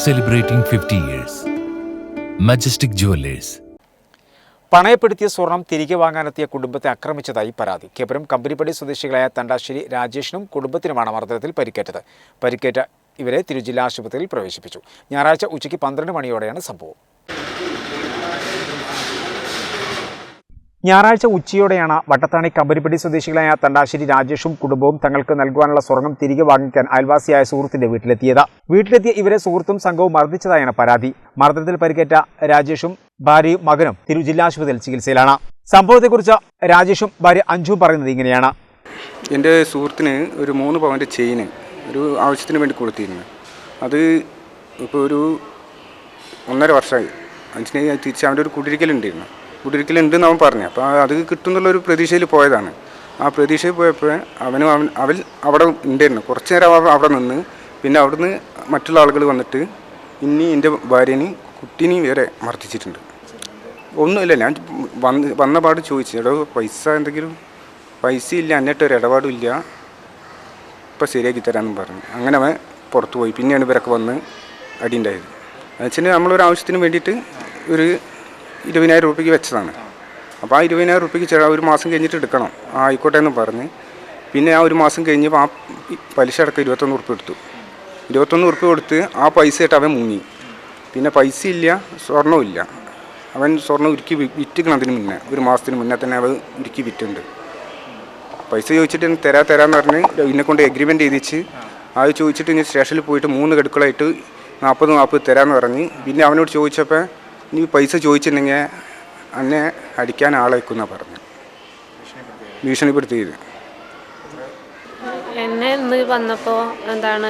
celebrating 50 years. Majestic Jewelers. പണയപ്പെടുത്തിയ സ്വർണം തിരികെ വാങ്ങാനെത്തിയ കുടുംബത്തെ ആക്രമിച്ചതായി പരാതി കേപ്പുരം കമ്പനിപ്പടി സ്വദേശികളായ തണ്ടാശ്ശേരി രാജേഷിനും കുടുംബത്തിനുമാണ് മർദ്ദനത്തിൽ പരിക്കേറ്റത് പരിക്കേറ്റ ഇവരെ തിരുജില്ലാ ആശുപത്രിയിൽ പ്രവേശിപ്പിച്ചു ഞായറാഴ്ച ഉച്ചയ്ക്ക് പന്ത്രണ്ട് മണിയോടെയാണ് സംഭവം ഞായറാഴ്ച ഉച്ചയോടെയാണ് വട്ടത്താണി കമ്പനിപ്പടി സ്വദേശികളായ തണ്ടാശ്ശേരി രാജേഷും കുടുംബവും തങ്ങൾക്ക് നൽകുവാനുള്ള സ്വർണം തിരികെ വാങ്ങിക്കാൻ അയൽവാസിയായ സുഹൃത്തിന്റെ വീട്ടിലെത്തിയത്. വീട്ടിലെത്തിയ ഇവരെ സുഹൃത്തും സംഘവും മർദ്ദിച്ചതായാണ് പരാതി. മർദ്ദനത്തിൽ പരിക്കേറ്റ രാജേഷും ഭാര്യയും മകനും തിരു ജില്ലാ ആശുപത്രിയിൽ ചികിത്സയിലാണ്. സംഭവത്തെക്കുറിച്ച് രാജേഷും ഭാര്യ അഞ്ജുവും പറയുന്നത് ഇങ്ങനെയാണ്. എന്റെ സുഹൃത്തിന് ഒരു മൂന്ന് പവന്റെ ചെയിന് ഒരു ആവശ്യത്തിന് വേണ്ടി കൊടുത്തിരുന്നു. അത് ഇപ്പോൾ ഒരു ഒന്നര വർഷമായി. അഞ്ചിനെ തിരിച്ച് അവന്റെ ഒരു കുടിരിക്കലുണ്ടായിരുന്നു കുടിരിക്കലുണ്ടെന്ന് അവൻ പറഞ്ഞു അപ്പോൾ അത് കിട്ടുന്നുള്ള ഒരു പ്രതീക്ഷയിൽ പോയതാണ്. ആ പ്രതീക്ഷയിൽ പോയപ്പോൾ അവനും അവൻ അവൻ അവിടെ ഉണ്ടായിരുന്നു. കുറച്ച് നേരം അവൻ അവിടെ നിന്ന് പിന്നെ അവിടുന്ന് മറ്റുള്ള ആളുകൾ വന്നിട്ട് ഇനി എന്റെ ഭാര്യനെ കുട്ടീനെയും വരെ മർദ്ദിച്ചിട്ടുണ്ട്. ഒന്നുമില്ല ഞാൻ വന്ന് വന്ന പാട് ചോദിച്ചു. എടോ പൈസ എന്തെങ്കിലും പൈസ ഇല്ല എന്നിട്ട് ഒരു ഇടപാടും ഇല്ല. ഇപ്പം ശരിയാക്കി തരാമെന്നും പറഞ്ഞു. അങ്ങനെ അവൻ പുറത്തു പോയി. പിന്നെയാണ് ഇവരൊക്കെ വന്ന് അടിയുണ്ടായത്. എന്നുവെച്ചാൽ നമ്മളൊരു ആവശ്യത്തിന് വേണ്ടിയിട്ട് ഒരു ഇരുപതിനായിരം രൂപയ്ക്ക് വെച്ചതാണ്. അപ്പോൾ ആ ഇരുപതിനായിരം രൂപയ്ക്ക് ചില ഒരു മാസം കഴിഞ്ഞിട്ട് എടുക്കണം. ആയിക്കോട്ടെ എന്ന് പറഞ്ഞ്. പിന്നെ ആ ഒരു മാസം കഴിഞ്ഞപ്പോൾ ആ പലിശ അടക്കം ഇരുപത്തൊന്ന് ഉറുപ്പ് എടുത്തു. ഇരുപത്തൊന്ന് ഉറുപ്പ് കൊടുത്ത് ആ പൈസ ആയിട്ട് അവൻ മുങ്ങി. പിന്നെ പൈസ ഇല്ല സ്വർണവും ഇല്ല. അവൻ സ്വർണം ഉരുക്കി വിറ്റിക്കണം അതിന് മുന്നേ ഒരു മാസത്തിന് മുന്നേ തന്നെ അവൻ ഉരുക്കി വിറ്റുണ്ട് പൈസ ചോദിച്ചിട്ട് തരാ തരാന്ന് പറഞ്ഞ് എന്നെ കൊണ്ട് എഗ്രിമെന്റ് ചെയ്തിച്ച് അത് ചോദിച്ചിട്ട് ഇനി സ്റ്റേഷനിൽ പോയിട്ട് മൂന്ന് ഗഡുക്കളായിട്ട് നാൽപ്പത് നാൽപ്പത് തരാമെന്ന് പറഞ്ഞ് പിന്നെ അവനോട് ചോദിച്ചപ്പോൾ നീ പൈസ ചോദിച്ചിട്ടുണ്ടെങ്കിൽ അന്നെ അടിക്കാൻ ആളേക്കുന്ന പറഞ്ഞു. ഭീഷണിപ്പെടുത്തിയത്. എന്നെ ഇന്ന് വന്നപ്പോൾ എന്താണ്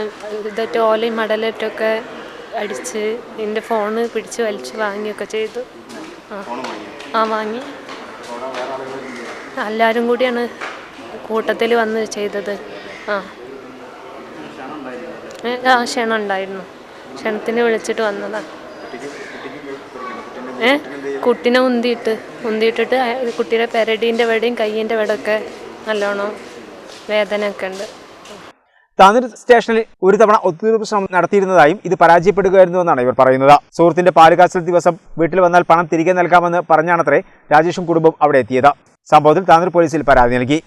ഇതൊക്കെ ഓലയും മടലറ്റൊക്കെ അടിച്ച് എന്റെ ഫോണ് പിടിച്ച് വലിച്ച് വാങ്ങിയൊക്കെ ചെയ്തു. ആ. വാങ്ങി. എല്ലാവരും കൂടിയാണ് കൂട്ടത്തിൽ വന്ന് ചെയ്തത്. ആ. ആ ക്ഷണം ഉണ്ടായിരുന്നു. ക്ഷണത്തിന് വിളിച്ചിട്ട് വന്നതാണ് കുട്ടീനെ ഉന്തിയിട്ട് ഉന്തിയിട്ടിട്ട് കുട്ടിയുടെ പെരടീന്റെ വെടയും കയ്യിന്റെ വെടൊക്കെ നല്ലോണം വേദനയൊക്കെ ഉണ്ട്. താനൂർ സ്റ്റേഷനിൽ ഒരു തവണ ഒത്തുതീർപ്പ് ശ്രമം നടത്തിയിരുന്നതായും ഇത് പരാജയപ്പെടുകയായിരുന്നുവെന്നാണ് ഇവർ പറയുന്നത്. സുഹൃത്തിന്റെ പാലുകാച്ചൽ ദിവസം വീട്ടിൽ വന്നാൽ പണം തിരികെ നൽകാമെന്ന് പറഞ്ഞാണത്രേ രാജേഷും കുടുംബം അവിടെ എത്തിയത്. സംഭവത്തിൽ താനൂർ പോലീസിൽ പരാതി നൽകി.